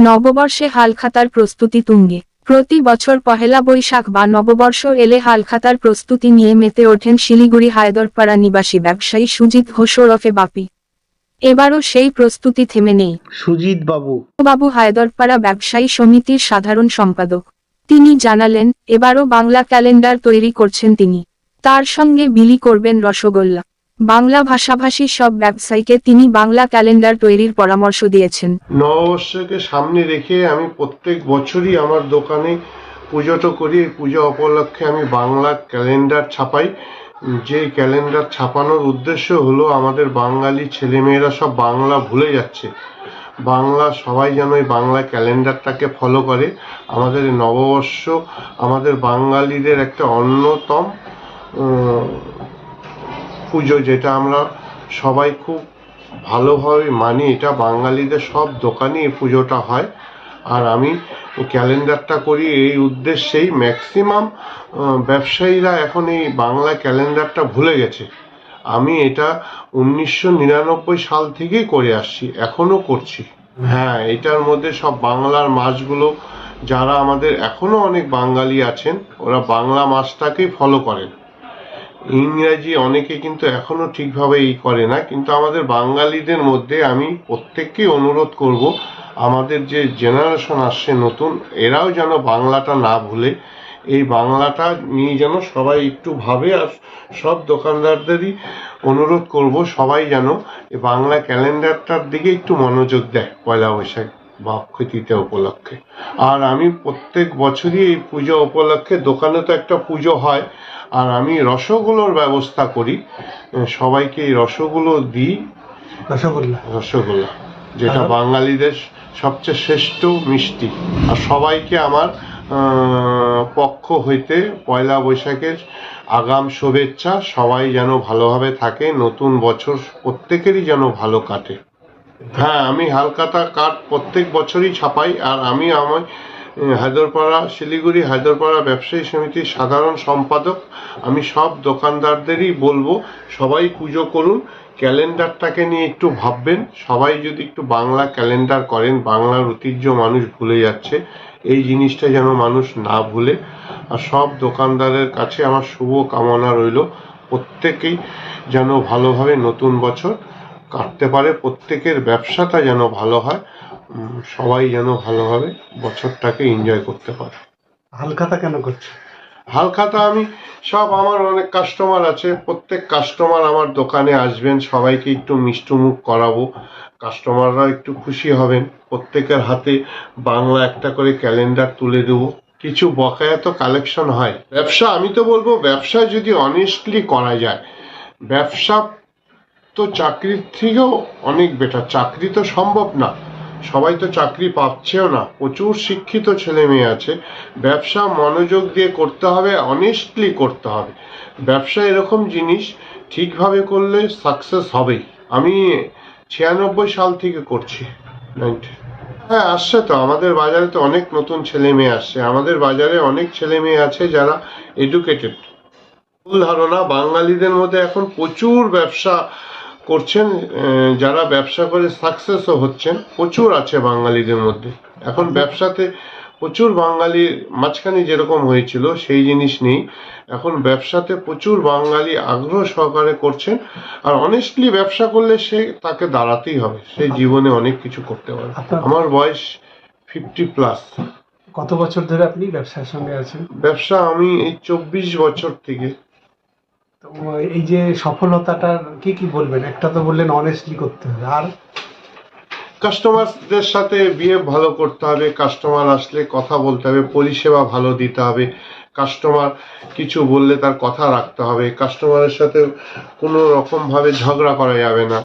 নববর্ষে হালখাতার প্রস্তুতি তুঙ্গে। প্রতি বছর পহেলা বৈশাখ বা নববর্ষ এলে হালখাতার প্রস্তুতি নিয়ে মেতে ওঠেন শিলিগুড়ি হায়দরপাড়া নিবাসী ব্যবসায়ী সুজিত ঘোষ ওরফে বাপি। এবারও সেই প্রস্তুতি থেমে নেই। সুজিত বাবু। বাবু হায়দরপাড়া ব্যবসায়ী সমিতির সাধারণ সম্পাদক। তিনি জানালেন এবারও বাংলা ক্যালেন্ডার তৈরি করছেন তিনি। তার সঙ্গে বিলি করবেন রসগোল্লা। বাংলা ভাষাভাষী সব ব্যবসায়ীকে তিনি বাংলা ক্যালেন্ডার তৈরির পরামর্শ দিয়েছেন। নববর্ষকে সামনে রেখে আমি প্রত্যেক বছরই আমার দোকানে পুজোটা করি পুজো উপলক্ষে আমি বাংলা ক্যালেন্ডার ছাপাই। যে ক্যালেন্ডার ছাপানোর উদ্দেশ্য হলো আমাদের বাঙালি ছেলেমেয়েরা সব বাংলা ভুলে যাচ্ছে। বাংলা সবাই যেন এই বাংলা ক্যালেন্ডারটাকে ফলো করে। আমাদের নববর্ষ আমাদের বাঙালিদের একটা অন্যতম পুজো, যেটা আমরা সবাই খুব ভালোভাবে মানি, এটা বাঙালিদের সব দোকানে এই পুজোটা হয়। আর আমি ক্যালেন্ডারটা করি এই উদ্দেশ্যেই ম্যাক্সিমাম ব্যবসায়ীরা এখন এই বাংলা ক্যালেন্ডারটা ভুলে গেছে। আমি এটা উনিশশো নিরানব্বই সাল থেকেই করে আসছি এখনও করছি। হ্যাঁ এটার মধ্যে সব বাংলার মাছগুলো, যারা আমাদের এখনও অনেক বাঙালি আছেন, ওরা বাংলা মাছটাকেই ফলো করেন। ইংরাজি অনেকে কিন্তু এখনও ঠিকভাবে এই করে না, কিন্তু আমাদের বাঙালিদের মধ্যে আমি প্রত্যেককেই অনুরোধ করব, আমাদের যে জেনারেশন আসছে নতুন, এরাও যেন বাংলাটা না ভুলে, এই বাংলাটা নিয়ে যেন সবাই একটু ভাবে, আর সব দোকানদারদেরই অনুরোধ করব সবাই যেন এই বাংলা ক্যালেন্ডারটার দিকে একটু মনোযোগ দেয়, পয়লা বৈশাখ। বা অক্ষয় উপলক্ষে। আর আমি প্রত্যেক বছরই এই পুজো উপলক্ষে দোকানে তো একটা পুজো হয় আর আমি রসগোল্লার ব্যবস্থা করি। সবাইকে এই রসগুলো দিই। রসগোল্লা? রসগোল্লা যেটা বাঙালিদের সবচেয়ে শ্রেষ্ঠ মিষ্টি। আর সবাইকে আমার পক্ষ হইতে পয়লা বৈশাখের আগাম শুভেচ্ছা। সবাই যেন ভালোভাবে থাকে নতুন বছর প্রত্যেকেরই যেন ভালো কাটে। হ্যাঁ আমি হালকাতা কাঠ প্রত্যেক বছরই ছাপাই, আর আমি আমার হায়দরপাড়া, শিলিগুড়ি হায়দরপাড়া ব্যবসায়ী সমিতির সাধারণ সম্পাদক। আমি সব দোকানদারদেরই বলব, সবাই পুজো করুন, ক্যালেন্ডারটাকে নিয়ে একটু ভাববেন। সবাই যদি একটু বাংলা ক্যালেন্ডার করেন, বাংলার ঐতিহ্য মানুষ ভুলে যাচ্ছে, এই জিনিসটা যেন মানুষ না ভুলে। আর সব দোকানদারের কাছে আমার শুভ কামনা রইল। প্রত্যেকেই যেন ভালোভাবে নতুন বছর কাটতে পারে প্রত্যেকের ব্যবসাটা যেন ভালো হয় সবাই যেন ভালোভাবে বছরটাকে এনজয় করতে পারে। হালখাতা কেন করছে? হালখাতা আমি সব আমার অনেক কাস্টমার আছে প্রত্যেক কাস্টমার আমার দোকানে আসবেন সবাইকে একটু মিষ্টুমুখ করাবো কাস্টমাররা একটু খুশি হবেন প্রত্যেকের হাতে বাংলা একটা করে ক্যালেন্ডার তুলে দেবো। কিছু বকেয়া তো কালেকশন হয়। ব্যবসা আমি তো বলব ব্যবসা যদি অনেস্টলি করা যায় ব্যবসা তো চাকরির থেকেও অনেক বেটার চাকরি তো সম্ভব না। সবাই তো চাকরি পাচ্ছেও না। প্রচুর শিক্ষিত ছেলে মেয়ে আছে। ব্যবসা মনোযোগ দিয়ে করতে হবে অনেস্টলি করতে হবে। ব্যবসা এরকম জিনিস, ঠিকভাবে করলে সাকসেস হবেই। আমি ছিয়ানব্বই সাল থেকে করছি। 90 হ্যাঁ আসছে তো। আমাদের বাজারে তো অনেক নতুন ছেলে মেয়ে আসছে। আমাদের বাজারে অনেক ছেলে মেয়ে আছে যারা এডুকেটেড ভুল ধারণা। বাঙালিদের মধ্যে এখন প্রচুর ব্যবসা করছেন যারা ব্যবসা করে সাকসেসও হচ্ছেন প্রচুর আছে বাঙালিদের মধ্যে। এখন ব্যবসাতে প্রচুর বাঙালির মাঝখানে যেরকম হয়েছিল সেই জিনিস নেই। এখন ব্যবসাতে প্রচুর বাঙালি আগ্রহ সহকারে করছেন আর অনেস্টলি ব্যবসা করলে সে তাকে দাঁড়াতেই হবে। সে জীবনে অনেক কিছু করতে পারে। আমার বয়স ফিফটি প্লাস কত বছর ধরে আপনি ব্যবসার সঙ্গে আছেন? ব্যবসা আমি এই চব্বিশ বছর থেকে এই যে সফলতাটার কি কি বলবেন? একটা তো বললেন অনেস্টলি করতে হবে। আর? কাস্টমারদের সাথে বিহেভ ভালো করতে হবে কাস্টমার আসলে কথা বলতে হবে, পরিষেবা ভালো দিতে হবে কাস্টমার কিছু বললে তার কথা রাখতে হবে কাস্টমারের সাথে কোনো রকমভাবে ঝগড়া করা যাবে না।